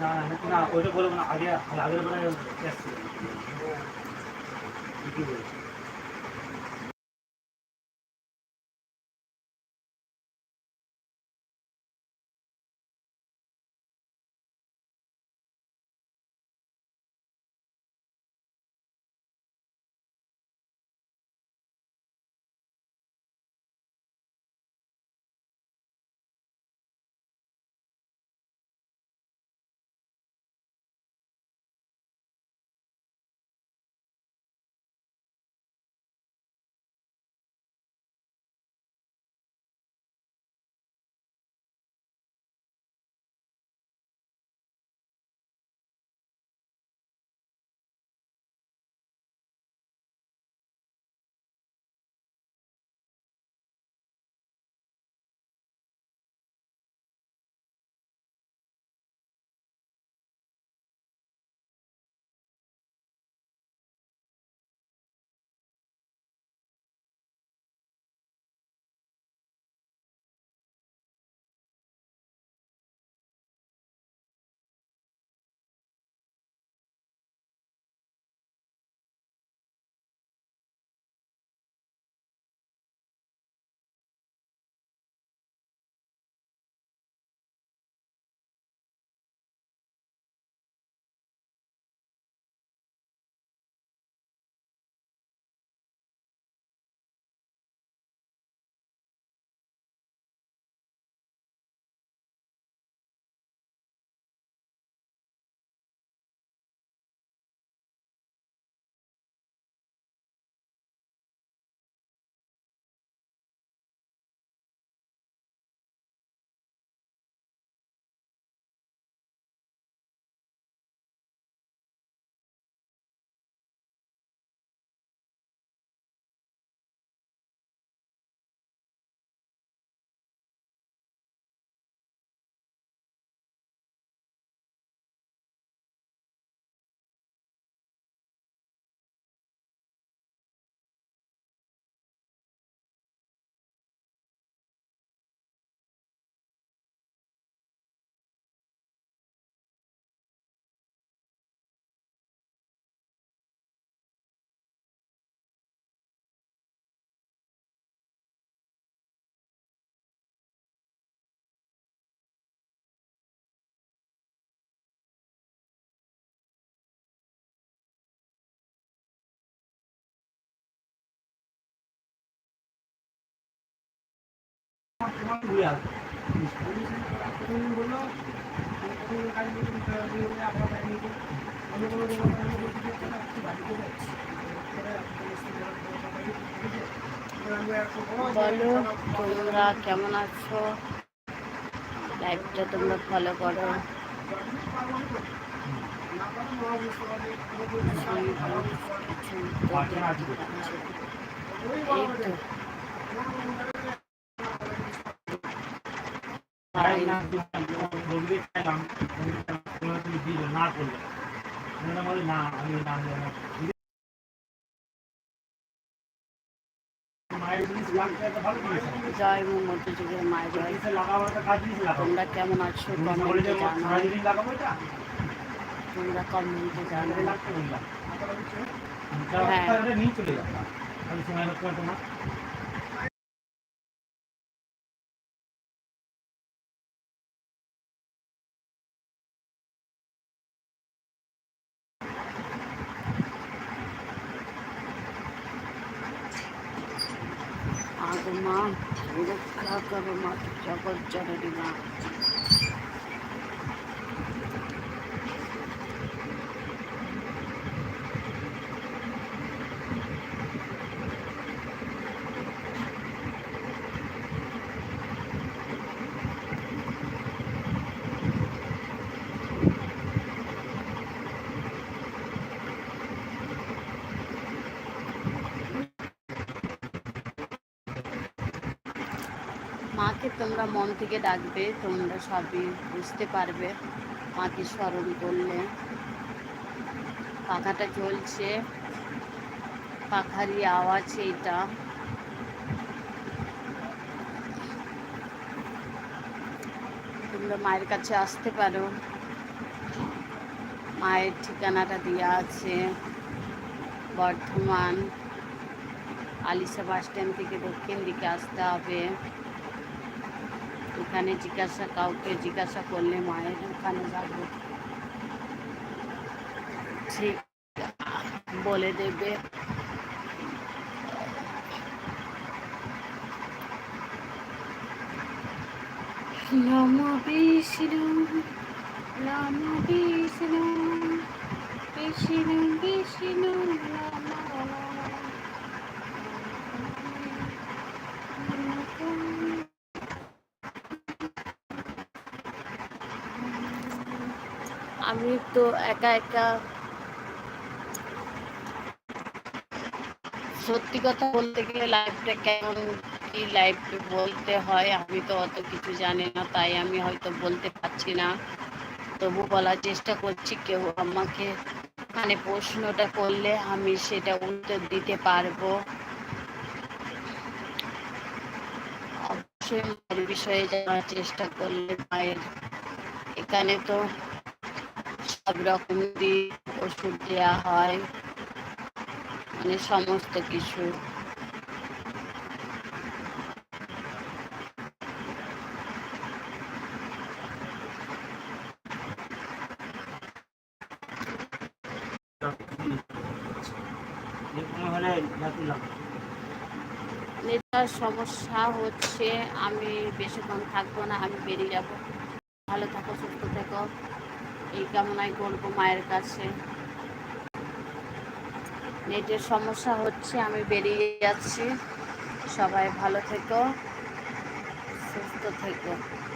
না না ওইটা বলব না আগে আগের বেলায় এসছে। ঠিকই বলছি বলো তোমরা কেমন আছো? লাইভটা তোমরা ফলো করো। এই তো। চাই না চাইলাম তুমি দিল করলে আমি নাম জয় যুগের মায়ের জয় লাগাবো তোমরা কেমন আছো? কমেন্টে জানাও। তোমরা কমেন্টে জানাও। হ্যাঁ। নিয়ে চলে যাব আমি সময় নষ্ট করব না আগো মা মাকে তোমরা মন থেকে ডাকবে, তোমরা সবই বুঝতে পারবে। মাকে স্মরণ করলে। পাখাটা চলছে পাখারই আওয়াজ এটা তোমরা মায়ের কাছে আসতে পারো। মায়ের ঠিকানাটা দেওয়া আছে। বর্ধমান। আলিশা বাস স্ট্যান্ড থেকে দক্ষিণ দিকে আসতে হবে। এখানে জিজ্ঞাসা কাউকে জিজ্ঞাসা করলে মায়ের ওখানে যাব ঠিক বলে দেবে Lama Vishnu, Lama Vishnu, Vishnu Vishnu, Lama আমি তো একা একা সত্যি কথা বলতে গেলে লাইফটা কেমন কি লাইফ বলতে হয় আমি তো অত কিছু জানি না, তাই আমি হয়তো বলতে পারছি না। তবু বলার চেষ্টা করছি, কেউ আমাকে মানে প্রশ্নটা করলে আমি সেটা উত্তর দিতে পারব। অবশ্যই বিষয়ে জানার চেষ্টা করলে মায়ের এখানে তো সব রকমেরই ওষুধ দেওয়া হয়। মানে সমস্ত কিছু। নেতার সমস্যা হচ্ছে আমি বেশিক্ষণ থাকব না আমি বেরিয়ে যাব। ভালো থাকো সুস্থ থেকো। এই কামনাই করব মায়ের কাছে। নেটের সমস্যা হচ্ছে, আমি বেরিয়ে যাচ্ছি। সবাই ভালো থেকো, সুস্থ থেকো।